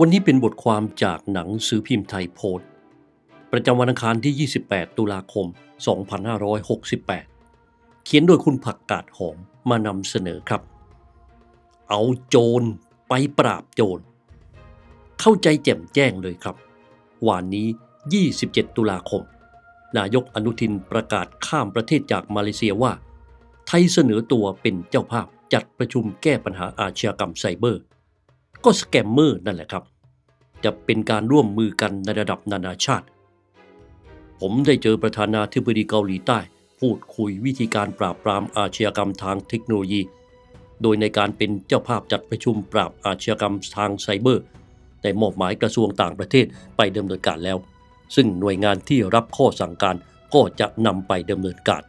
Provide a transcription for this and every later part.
วันนี้เป็นบทความจากหนังสือพิมพ์ไทยโพสต์ ประจำวันอังคารที่ 28 ตุลาคม 2568 เขียนโดยคุณผักกาดหอมมานำเสนอครับ เอาโจรไปปราบโจร เข้าใจแจ่มแจ้งเลยครับ วานนี้ 27 ตุลาคม นายกอนุทินประกาศข้ามประเทศจากมาเลเซียว่า ไทยเสนอตัวเป็นเจ้าภาพจัดประชุมแก้ปัญหาอาชญากรรมไซเบอร์ ก็สแกมเมอร์นั่นแหละครับ จะเป็นการร่วมมือกันในระดับนานาชาติ ผมได้เจอประธานาธิบดีเกาหลีใต้ พูดคุยวิธีการปราบปรามอาชญากรรมทางเทคโนโลยี โดยในการเป็นเจ้าภาพจัดประชุมปราบอาชญากรรมทางไซเบอร์ได้มอบหมายกระทรวงต่างประเทศไปดำเนินการแล้ว ซึ่งหน่วยงานที่รับข้อสั่งการก็จะนำไปดำเนินการ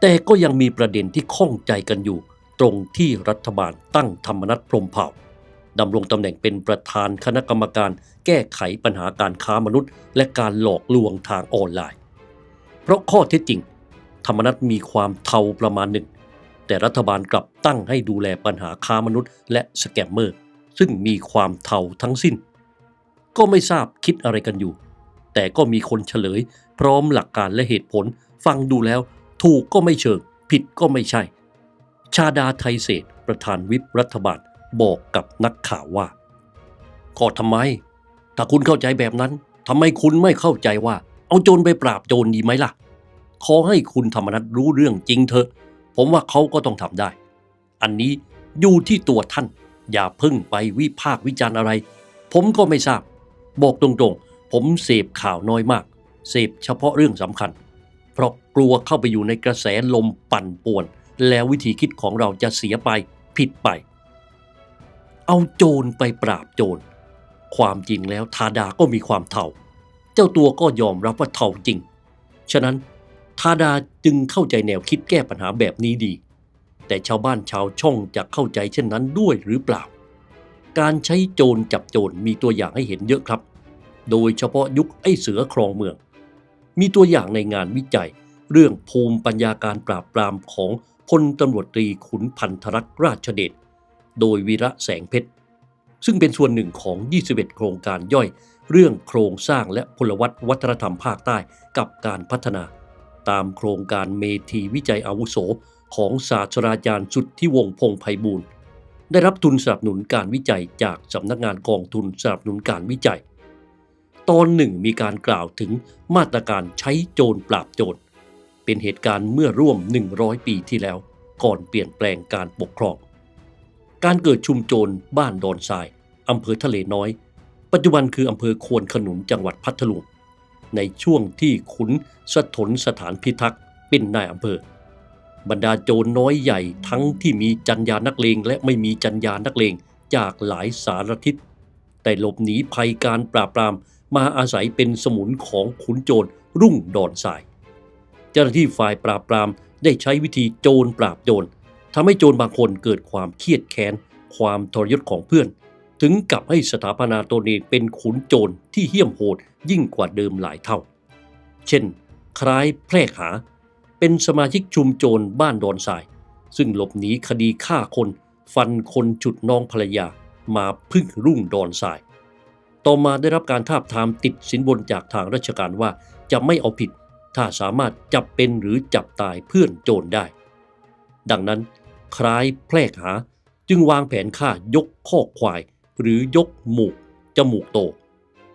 แต่ก็ยังมีประเด็นที่ข้องใจกันอยู่ ตรงที่รัฐบาลตั้งธรรมนัฐพรมเผ่าดำรงตำแหน่งเป็นประธานคณะกรรมการแก้ไขปัญหาการค้ามนุษย์ และการหลอกลวงทางออนไลน์ เพราะข้อเท็จจริง ธรรมนัฐมีความเทาประมาณหนึ่ง แต่รัฐบาลกลับตั้งให้ดูแลปัญหาค้ามนุษย์ และสแกมเมอร์ ซึ่งมีความเทาทั้งสิ้น ก็ไม่ทราบคิดอะไรกันอยู่ แต่ก็มีคนเฉลย พร้อมหลักการและเหตุผล ฟังดูแล้ว ถูกก็ไม่เชิง ผิดก็ไม่ใช่ ชาดาไทยเศรษฐประธานวิปรัฐบาลบอกกับนักข่าวว่า ก็ทำไม ถ้าคุณเข้าใจแบบนั้นทำไมคุณไม่เข้าใจว่า เอาโจรไปปราบโจรดีไหมล่ะ ขอให้คุณธรรมนัฐรู้เรื่องจริงเถอะ ผมว่าเขาก็ต้องทำได้ อันนี้อยู่ที่ตัวท่าน อย่าเพิ่งไปวิพากษ์วิจารณ์อะไร ผมก็ไม่ทราบ บอกตรงๆ ผมเสพข่าวน้อยมาก เสพเฉพาะเรื่องสำคัญ เพราะกลัวเข้าไปอยู่ในกระแสลมปั่นป่วน แล้ววิธีคิดของเราจะเสียไปผิดไป เอาโจรไปปราบโจร ความจริงแล้วทาดาก็มีความเท่า เจ้าตัวก็ยอมรับว่าเท่าจริง ฉะนั้นทาดาจึงเข้าใจแนวคิดแก้ปัญหาแบบนี้ดี แต่ชาวบ้านชาวช่องจะเข้าใจเช่นนั้นด้วยหรือเปล่า การใช้โจรจับโจรมีตัวอย่างให้เห็นเยอะครับ โดยเฉพาะยุคไอ้เสือครองเมือง มีตัวอย่างในงานวิจัยเรื่องภูมิปัญญาการปราบปรามของ พลตำรวจตรีขุนพันธรักษ์ราชเดช โดยวีระแสงเพชร ซึ่งเป็นส่วนหนึ่งของ 21 โครงการย่อย เรื่องโครงสร้างและพลวัตวัฒนธรรมภาคใต้กับการพัฒนา ตามโครงการเมทีวิจัยอาวุโสของศาสตราจารย์สุดที่วงพงษ์ไพบูลย์ได้รับทุนสนับสนุนการวิจัยจากสำนักงานกองทุนสนับสนุนการวิจัย ตอนหนึ่งมีการกล่าวถึงมาตรการใช้โจรปราบโจร เป็นเหตุการณ์เมื่อร่วม 100 ปีที่แล้ว ก่อนเปลี่ยนแปลงการปกครอง การเกิดชุมโจรบ้านดอนทรายอำเภอทะเลน้อย ปัจจุบันคืออำเภอควนขนุนจังหวัดพัทลุง ในช่วงที่ขุนสถนสถานพิทักษ์เป็นนายอำเภอ บรรดาโจรน้อยใหญ่ทั้งที่มีจัญญานักเลงและไม่มีจัญญานักเลงจากหลายสารทิศ แต่หลบหนีภัยการปราบปรามมาอาศัยเป็นสมุนของขุนโจรรุ่งดอนทราย เจ้าหน้าที่ฝ่ายปราบปรามได้ใช้วิธีโจรปราบโจรทำให้โจรบางคนเกิดความเครียดแค้น ความทรยศของเพื่อน ถึงกับให้สถาปนาตนเองเป็นขุนโจรที่เหี้ยมโหดยิ่งกว่าเดิมหลายเท่า เช่น คล้ายแพรกหาเป็นสมาชิกชุมโจรบ้านดอนทราย ซึ่งหลบหนีคดีฆ่าคน ฟันคนจุดน้องภรรยามาพึ่งรุ่งดอนทราย ต่อมาได้รับการทาบทามติดสินบนจากทางราชการว่าจะไม่เอาผิด ถ้าสามารถจับเป็นหรือจับตายเพื่อนโจรได้ ดังนั้นคล้ายแพรกหาจึงวางแผนฆ่ายกข้อควาย หรือยกหมูกจมูกโต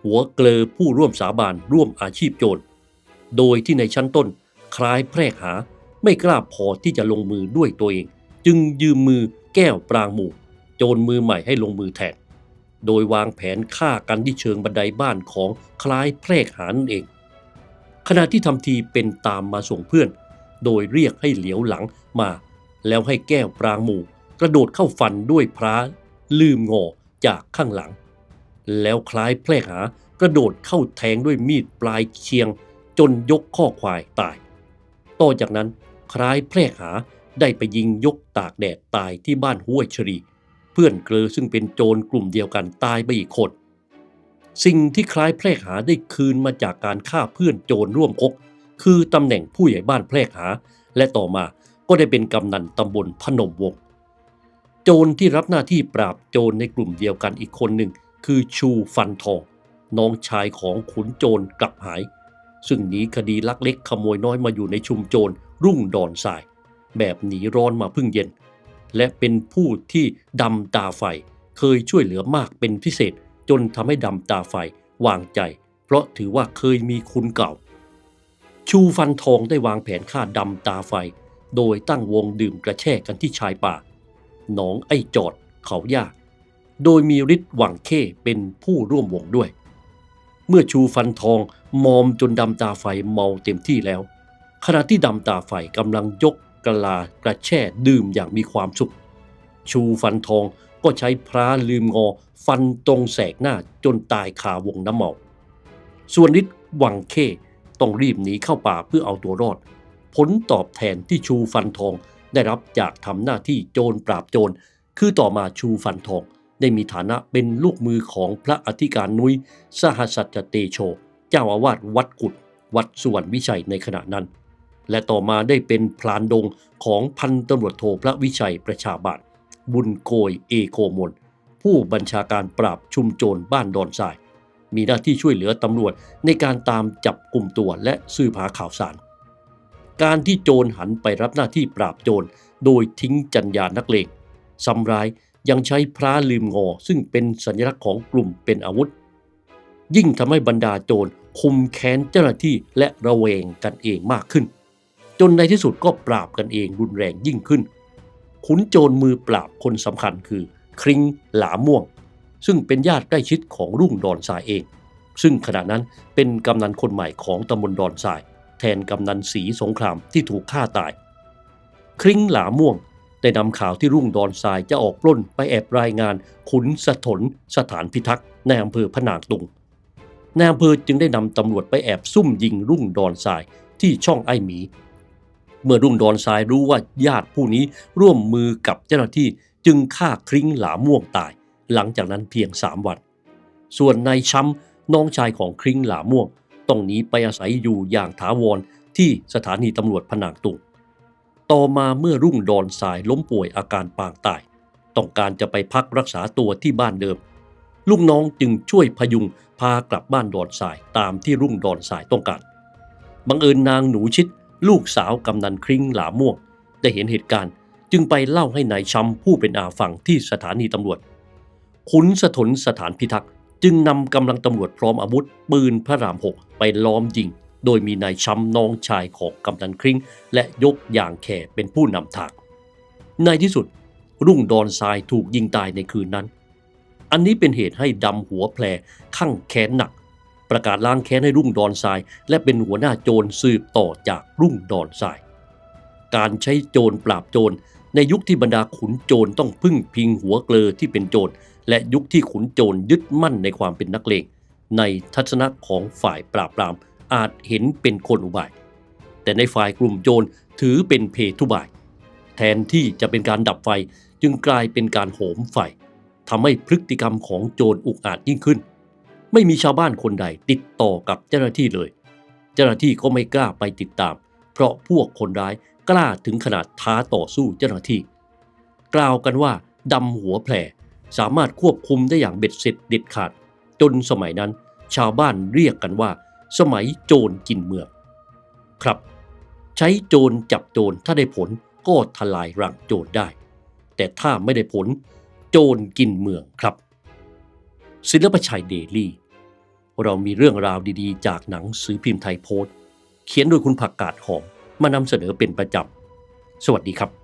หัวเกลอผู้ร่วมสาบานร่วมอาชีพโจร โดยที่ในชั้นต้นคล้ายแพรกหาไม่กล้าพอที่จะลงมือด้วยตัวเอง จึงยืมมือแก้วปรางหมู่ โจรมือใหม่ให้ลงมือแทน โดยวางแผนฆ่ากันที่เชิงบันไดบ้านของคล้ายแพรกหานั่นเอง ขณะที่ทำทีเป็นตามมาส่งเพื่อน โดยเรียกให้เหลียวหลังมา แล้วให้แก้วปรางหมู่ กระโดดเข้าฟันด้วยพระลืมงอจากข้างหลัง แล้วคล้ายแพร่หากระโดดเข้าแทงด้วยมีดปลายเชียง จนยกข้อควายตาย ต่อจากนั้นคล้ายแพร่หาได้ไปยิงยกตากแดดตายที่บ้านห้วยชรี เพื่อนเกลอซึ่งเป็นโจรกลุ่มเดียวกันตายไปอีกคน สิ่งที่คล้ายแพร่หาได้คืนมาจากการฆ่าเพื่อนโจรร่วมคก คือตำแหน่งผู้ใหญ่บ้านแพร่หา และต่อมาก็ได้เป็นกำนันตำบลพนมวงศ์โจรที่รับหน้าที่ปราบโจรในกลุ่มเดียวกันอีกคนหนึ่ง คือชูฟันทองน้องชายของขุนโจรกลับหาย ซึ่งหนีคดีลักเล็กขโมยน้อยมาอยู่ในชุมโจรรุ่งดอนทราย แบบหนีร้อนมาพึ่งเย็น และเป็นผู้ที่ดำตาไฟเคยช่วยเหลือมากเป็นพิเศษ จนทำให้ดำตาไฟวางใจ เพราะถือว่าเคยมีคุณเก่า ชูฟันทองได้วางแผนฆ่าดำตาไฟ โดยตั้งวงดื่มกระแช่กันที่ชายป่า หนองไอจอดเขาย่าโดยมีฤทธิ์หวังเข้เป็นผู้ร่วมวงด้วย เมื่อชูฟันทองมอมจนดำตาไฟเมาเต็มที่แล้ว ขณะที่ดำตาไฟกำลังยกกะลากระแช่ดื่มอย่างมีความสุข ชูฟันทอง ก็ใช้พระลืมงอฟันตรงแสกหน้าจนตายคาวงน้ำเมา ส่วนฤทธิ์หวังเข้ต้องรีบหนีเข้าป่าเพื่อเอาตัวรอด ผลตอบแทนที่ชูฟันทองได้รับจากทำหน้าที่โจรปราบโจร คือต่อมาชูฟันทองได้มีฐานะเป็นลูกมือของพระอธิการนุ้ยสหสัจเตโช เจ้าอาวาสวัดกุดวัดสุวรรณวิชัยในขณะนั้น และต่อมาได้เป็นพลานดงของพันตำรวจโทพระวิชัยประชาบาท บุญโกยเอโคมล ผู้บัญชาการปราบชุมโจรบ้านดอนทราย มีหน้าที่ช่วยเหลือตำรวจในการตามจับกลุ่มตัวและสืบหาข่าวสาร การที่โจรหันไปรับหน้าที่ปราบโจรโดยทิ้งจัญญานักเลงซ้ำร้ายยังใช้พระลืมงอ ซึ่งเป็นสัญลักษณ์ของกลุ่มเป็นอาวุธ ยิ่งทำให้บรรดาโจรคุมแค้นเจ้าหน้าที่และระแวงกันเองมากขึ้น จนในที่สุดก็ปราบกันเองรุนแรงยิ่งขึ้น ขุนโจรมือปราบคนสำคัญคือคริงหลาม่วง ซึ่งเป็นญาติใกล้ชิดของรุ่งดอนทรายเอง ซึ่งขณะนั้นเป็นกำนันคนใหม่ของตำบลดอนทราย แทนกำนันสีสงครามที่ถูกฆ่าตาย คริงหลาม่วงได้นำข่าวที่รุ่งดอนทรายจะออกปล้นไปแอบรายงานขุนสถนสถานพิทักษ์ในอำเภอพนางตุงนายอำเภอจึงได้นำตำรวจไปแอบซุ่มยิงรุ่งดอนทรายที่ช่องไอหมี เมื่อรุ่งดอนทรายรู้ว่าญาติผู้นี้ร่วมมือกับเจ้าหน้าที่จึงฆ่าคริ้งหลาม่วงตาย หลังจากนั้นเพียงสามวัน ส่วนนายช้ำน้องชายของคริ้งหลาม่วง ต้องหนีไปอาศัยอยู่อย่างถาวรที่สถานีตำรวจพนางตุงต่อมาเมื่อรุ่งดอนทรายล้มป่วยอาการปางตาย ต้องการจะไปพักรักษาตัวที่บ้านเดิม ลูกน้องจึงช่วยพยุงพากลับบ้านดอนทรายตามที่รุ่งดอนทรายต้องการบังเอิญนางหนูชิด ลูกสาวกำนันคริ้งหลาม่วง ได้เห็นเหตุการณ์จึงไปเล่าให้นายช้ำผู้เป็นอาฟังที่สถานีตำรวจ ขุนสถนสถานพิทักษ์จึงนำกำลังตำรวจพร้อมอาวุธ ปืนพระรามหกไปล้อมยิง โดยมีนายช้ำน้องชายของกำนันคริ้ง และยกอย่างแข่เป็นผู้นำทางในที่สุด รุ่งดอนทรายถูกยิงตายในคืนนั้น อันนี้เป็นเหตุให้ดำหัวแผลข้างแค้นหนัก ประกาศล้างแค้นให้รุ่งดอนทราย และเป็นหัวหน้าโจรสืบต่อจากรุ่งดอนทราย การใช้โจรปราบโจรในยุคที่บรรดาขุนโจรต้องพึ่งพิงหัวเกลอที่เป็นโจรและยุคที่ขุนโจรยึดมั่นในความเป็นนักเลงในทัศนะของฝ่ายปราบปรามอาจเห็นเป็นคนอุบาย แต่ในฝ่ายกลุ่มโจรถือเป็นเพทุบาย แทนที่จะเป็นการดับไฟจึงกลายเป็นการโหมไฟทำให้พฤติกรรมของโจรอุกอาจยิ่งขึ้น ไม่มีชาวบ้านคนใดติดต่อกับเจ้าหน้าที่เลย เจ้าหน้าที่ก็ไม่กล้าไปติดตาม เพราะพวกคนร้ายกล้าถึงขนาดท้าต่อสู้เจ้าหน้าที่ กล่าวกันว่าดำหัวแผลสามารถควบคุมได้อย่างเบ็ดเสร็จเด็ดขาด จนสมัยนั้น ชาวบ้านเรียกกันว่า สมัยโจรกินเมือง ครับ ใช้โจรจับโจรถ้าได้ผลก็ทลายรังโจรได้ แต่ถ้าไม่ได้ผล โจรกินเมืองครับ ศิลปชัยเดลี่ เรามีเรื่องราวดีๆ จากหนังสือพิมพ์ไทยโพสต์ เขียนโดยคุณผักกาดหอมมานำเสนอเป็นประจำ สวัสดีครับ